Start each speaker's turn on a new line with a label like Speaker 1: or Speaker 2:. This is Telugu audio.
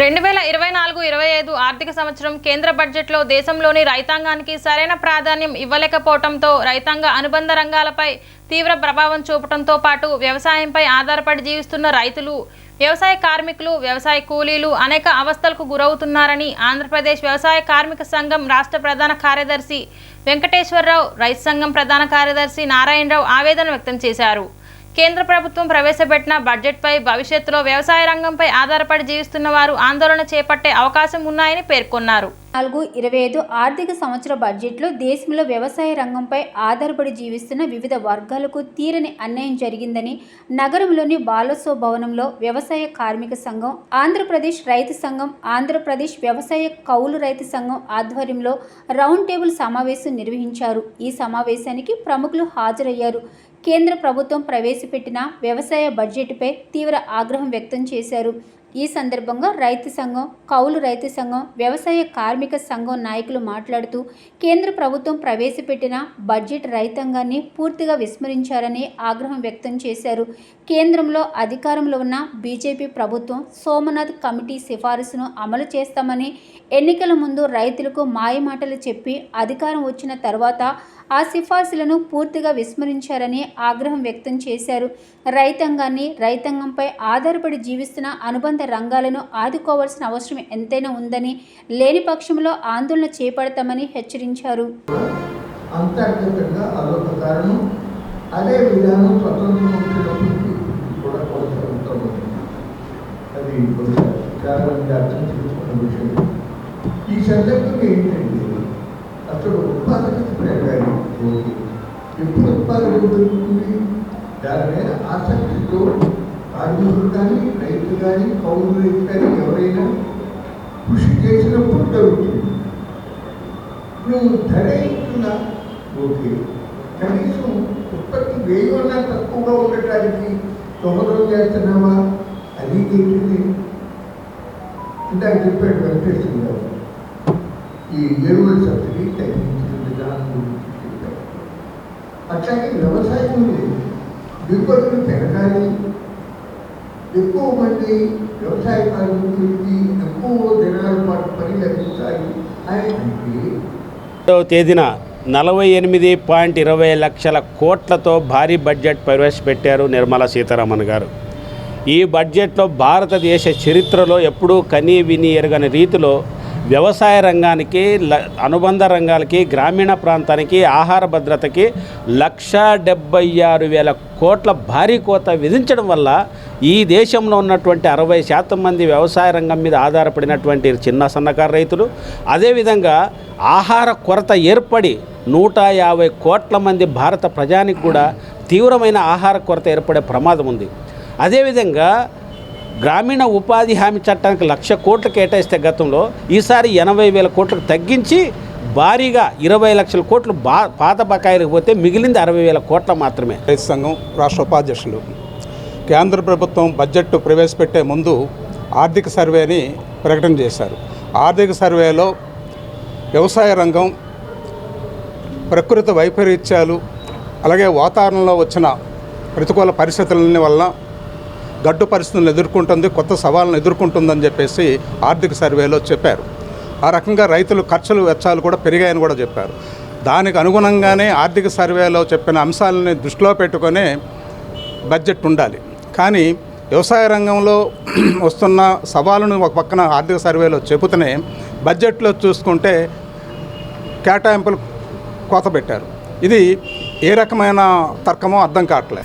Speaker 1: రెండు వేల ఇరవై నాలుగు ఇరవై ఐదు ఆర్థిక సంవత్సరం కేంద్ర బడ్జెట్లో దేశంలోని రైతాంగానికి సరైన ప్రాధాన్యం ఇవ్వలేకపోవడంతో రైతాంగ అనుబంధ రంగాలపై తీవ్ర ప్రభావం చూపడంతో పాటు వ్యవసాయంపై ఆధారపడి జీవిస్తున్న రైతులు వ్యవసాయ కార్మికులు వ్యవసాయ కూలీలు అనేక అవస్థలకు గురవుతున్నారని ఆంధ్రప్రదేశ్ వ్యవసాయ కార్మిక సంఘం రాష్ట్ర ప్రధాన కార్యదర్శి వెంకటేశ్వరరావు రైతు సంఘం ప్రధాన కార్యదర్శి నారాయణరావు ఆవేదన వ్యక్తం చేశారు. కేంద్ర ప్రభుత్వం ప్రవేశపెట్టిన బడ్జెట్పై భవిష్యత్తులో వ్యవసాయ రంగంపై ఆధారపడి జీవిస్తున్న వారు ఆందోళన చేపట్టే అవకాశం ఉన్నాయని పేర్కొన్నారు.
Speaker 2: నాలుగు ఇరవై ఐదు ఆర్థిక సంవత్సర బడ్జెట్లో దేశంలో వ్యవసాయ రంగంపై ఆధారపడి జీవిస్తున్న వివిధ వర్గాలకు తీరని అన్యాయం జరిగిందని నగరంలోని బాలస్వ భవనంలో వ్యవసాయ కార్మిక సంఘం ఆంధ్రప్రదేశ్ రైతు సంఘం ఆంధ్రప్రదేశ్ వ్యవసాయ కౌలు రైతు సంఘం ఆధ్వర్యంలో రౌండ్ టేబుల్ సమావేశం నిర్వహించారు. ఈ సమావేశానికి ప్రముఖులు హాజరయ్యారు. కేంద్ర ప్రభుత్వం ప్రవేశపెట్టిన వ్యవసాయ బడ్జెట్పై తీవ్ర ఆగ్రహం వ్యక్తం చేశారు. ఈ సందర్భంగా రైతు సంఘం కౌలు రైతు సంఘం వ్యవసాయ కార్మిక సంఘం నాయకులు మాట్లాడుతూ కేంద్ర ప్రభుత్వం ప్రవేశపెట్టిన బడ్జెట్ రైతాంగాన్ని పూర్తిగా విస్మరించారని ఆగ్రహం వ్యక్తం చేశారు. కేంద్రంలో అధికారంలో ఉన్న బీజేపీ ప్రభుత్వం సోమనాథ్ కమిటీ సిఫారసును అమలు చేస్తామని ఎన్నికల ముందు రైతులకు మాయమాటలు చెప్పి అధికారం వచ్చిన తర్వాత ఆ సిఫార్సులను పూర్తిగా విస్మరించారని ఆగ్రహం వ్యక్తం చేశారు. రైతాంగాన్ని రైతాంగంపై ఆధారపడి జీవిస్తున్న అనుబంధ రంగాలను ఆదుకోవాల్సిన అవసరం ఎంతైనా ఉందని లేని పక్షంలో ఆందోళన చేపడతామని హెచ్చరించారు.
Speaker 3: అంతర్గతంగా అదొక కారణం. అదే విధానం స్వతంత్రం వచ్చినప్పటికీ కూడా అది అర్థం చేసుకున్న విషయం. ఈ సందర్భంగా ఏంటంటే అసలు ఉత్పాదకత పెరగాలి ఎప్పుడు ఉత్పాదన పెరుగుతుంది? దాని మీద ఆసక్తితో కార్మికులు కానీ రైతులు కానీ కౌలు రైతు కానీ ఎవరైనా కృషి చేసినప్పుడు జరుగుతుంది. నువ్వు ధర ఇస్తున్నా ఓకే. కనీసం ఉత్పత్తి వ్యయమన్నా తక్కువగా ఉండటానికి దోహదం చేస్తున్నావా? అది ఏంటిది ఇందాక చెప్పాడు వెంకటేశ్వర గారు. ఈ ఎరువుల సబ్సిడీ తగ్గించిన విధానం గురించి చెప్పాడు. అట్లాగే వ్యవసాయం వ్యవసాయంలో దిగుబడులు పెరగాలి. ఎక్కువ మంది వ్యవసాయ కార్మికులకి ఎక్కువ దినాల పాటు పని లభించాలి అని అంటే
Speaker 4: తేదీన నలభై ఎనిమిది పాయింట్ ఇరవై లక్షల కోట్లతో భారీ బడ్జెట్ ప్రవేశపెట్టారు నిర్మలా సీతారామన్ గారు. ఈ బడ్జెట్లో భారతదేశ చరిత్రలో ఎప్పుడూ కనీ విని ఎరగని రీతిలో వ్యవసాయ రంగానికి ల అనుబంధ రంగాలకి గ్రామీణ ప్రాంతానికి ఆహార భద్రతకి లక్ష డెబ్బై ఆరు వేల కోట్ల భారీ కోత విధించడం వల్ల ఈ దేశంలో ఉన్నటువంటి అరవై శాతం మంది వ్యవసాయ రంగం మీద ఆధారపడినటువంటి చిన్న సన్నకారు రైతులు అదేవిధంగా ఆహార కొరత ఏర్పడి నూట యాభై కోట్ల మంది భారత ప్రజానికి కూడా తీవ్రమైన ఆహార కొరత ఏర్పడే ప్రమాదం ఉంది. అదేవిధంగా గ్రామీణ ఉపాధి హామీ చట్టానికి లక్ష కోట్లు కేటాయిస్తే గతంలో ఈసారి ఎనభై వేల కోట్లకు తగ్గించి భారీగా ఇరవై లక్షల కోట్లు బా పాత బకాయిలకు పోతే మిగిలింది అరవై వేల కోట్ల మాత్రమే.
Speaker 5: రైతు సంఘం రాష్ట్ర ఉపాధ్యక్షులు. కేంద్ర ప్రభుత్వం బడ్జెట్ ప్రవేశపెట్టే ముందు ఆర్థిక సర్వేని ప్రకటన చేశారు. ఆర్థిక సర్వేలో వ్యవసాయ రంగం ప్రకృతి వైపరీత్యాలు అలాగే వాతావరణంలో వచ్చిన ప్రతికూల పరిస్థితులని వలన గడ్డు పరిస్థితులను ఎదుర్కొంటుంది కొత్త సవాళ్ళను ఎదుర్కొంటుందని చెప్పేసి ఆర్థిక సర్వేలో చెప్పారు. ఆ రకంగా రైతులు ఖర్చులు వెచ్చాలు కూడా పెరిగాయని కూడా చెప్పారు. దానికి అనుగుణంగానే ఆర్థిక సర్వేలో చెప్పిన అంశాలని దృష్టిలో పెట్టుకొని బడ్జెట్ ఉండాలి. కానీ వ్యవసాయ రంగంలో వస్తున్న సవాళ్ళను ఒక పక్కన ఆర్థిక సర్వేలో చెబుతూనే బడ్జెట్లో చూసుకుంటే కేటాయింపులు కోత పెట్టారు. ఇది ఏ రకమైన తర్కమో అర్థం కావట్లేదు